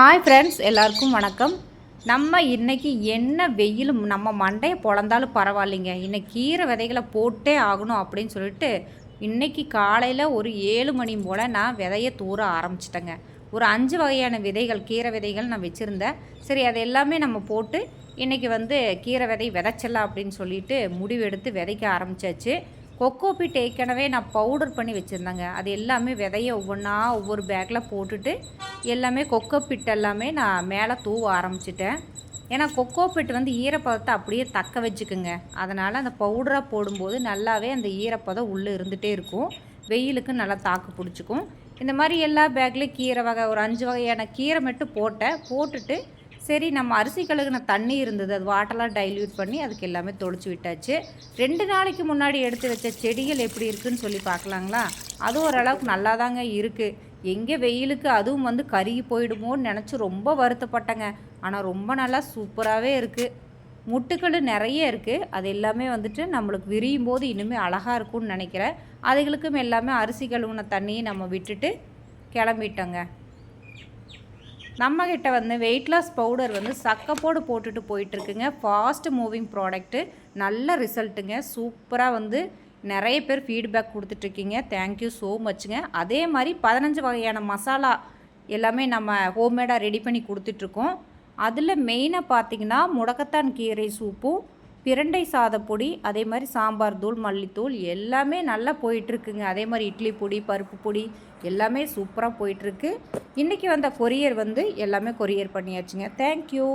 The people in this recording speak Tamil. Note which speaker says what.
Speaker 1: ஹாய் ஃப்ரெண்ட்ஸ் எல்லாருக்கும் வணக்கம். நம்ம இன்றைக்கி என்ன வெயிலும் நம்ம மண்டையை பொழந்தாலும் பரவாயில்லைங்க. இன்னைக்கு கீரை விதைகளை போட்டே ஆகணும் அப்படின்னு சொல்லிட்டு இன்றைக்கி காலையில் ஒரு ஏழு மணி போல் நான் விதையை தூர ஆரம்பிச்சிட்டேங்க. ஒரு அஞ்சு வகையான விதைகள் கீரை விதைகள் நான் வச்சுருந்தேன். சரி அது எல்லாமே நம்ம போட்டு இன்றைக்கி வந்து கீரை விதை விதைச்சிடலாம் அப்படின்னு சொல்லிட்டு முடிவெடுத்து விதைக்க ஆரம்பித்தாச்சு கொக்கோ கொக்கோபிட் ஏற்கனவே நான் பவுடர் பண்ணி வச்சுருந்தேங்க. அது எல்லாமே விதைய ஒவ்வொன்றா ஒவ்வொரு பேக்கில் போட்டுட்டு எல்லாமே கொக்கோபிட் எல்லாமே நான் மேலே தூவ ஆரம்பிச்சிட்டேன். ஏன்னா கொக்கோபிட் வந்து ஈரப்பதத்தை அப்படியே தக்க வச்சுக்குங்க. அதனால் அந்த பவுடராக போடும்போது நல்லாவே அந்த ஈரப்பதம் உள்ளே இருந்துகிட்டே இருக்கும். வெயிலுக்கு நல்லா தாக்கு பிடிச்சிக்கும். இந்த மாதிரி எல்லா பேக்லேயும் கீரை வகை ஒரு அஞ்சு வகையான கீரை மட்டும் போட்டேன். போட்டுட்டு சரி நம்ம அரிசி கழுகுன தண்ணி இருந்தது. அது வாட்டர்லாம் டைல்யூட் பண்ணி அதுக்கு எல்லாமே தொளிச்சு விட்டாச்சு. ரெண்டு நாளைக்கு முன்னாடி எடுத்து வச்ச செடிகள் எப்படி இருக்குன்னு சொல்லி பார்க்கலாங்களா? அது ஓரளவுக்கு நல்லா தாங்க இருக்குது எங்கே வெயிலுக்கு அதுவும் வந்து கருகி போயிடுமோன்னு நினச்சி ரொம்ப வருத்தப்பட்டேங்க. ஆனால் ரொம்ப நல்லா சூப்பராகவே இருக்குது முட்டுக்கள் நிறைய இருக்குது அது எல்லாமே வந்துட்டு நம்மளுக்கு விரியும் போது இன்னுமே அழகாக இருக்கும்னு நினைக்கிறேன். அதுகளுக்கும் எல்லாமே அரிசி கழுவுன தண்ணியை நம்ம விட்டுட்டு கிளம்பிட்டோங்க. நம்மக்கிட்ட வந்து வெயிட் லாஸ் பவுடர் வந்து சக்கப்போடு போட்டுட்டு போயிட்டுருக்குங்க. ஃபாஸ்ட் மூவிங் ப்ராடக்ட்டு நல்ல ரிசல்ட்டுங்க சூப்பராக வந்து நிறைய பேர் ஃபீட்பேக் கொடுத்துட்ருக்கீங்க தேங்க்யூ ஸோ மச்சுங்க அதே மாதிரி பதினஞ்சு வகையான மசாலா எல்லாமே நம்ம ஹோம்மேடாக ரெடி பண்ணி கொடுத்துட்ருக்கோம் அதில் மெயினாக பார்த்தீங்கன்னா முடக்கத்தான் கீரை சூப்பும் பிரண்டை சாதப்பொடி அதே மாதிரி சாம்பார் தூள் மல்லித்தூள் எல்லாமே நல்லா போயிட்டுருக்குங்க. அதே மாதிரி இட்லி பொடி பருப்பு பொடி எல்லாமே சூப்பராக போயிட்டுருக்கு. இன்றைக்கி வந்த கொரியர் வந்து எல்லாமே கொரியர் பண்ணியாச்சுங்க. தேங்க்யூ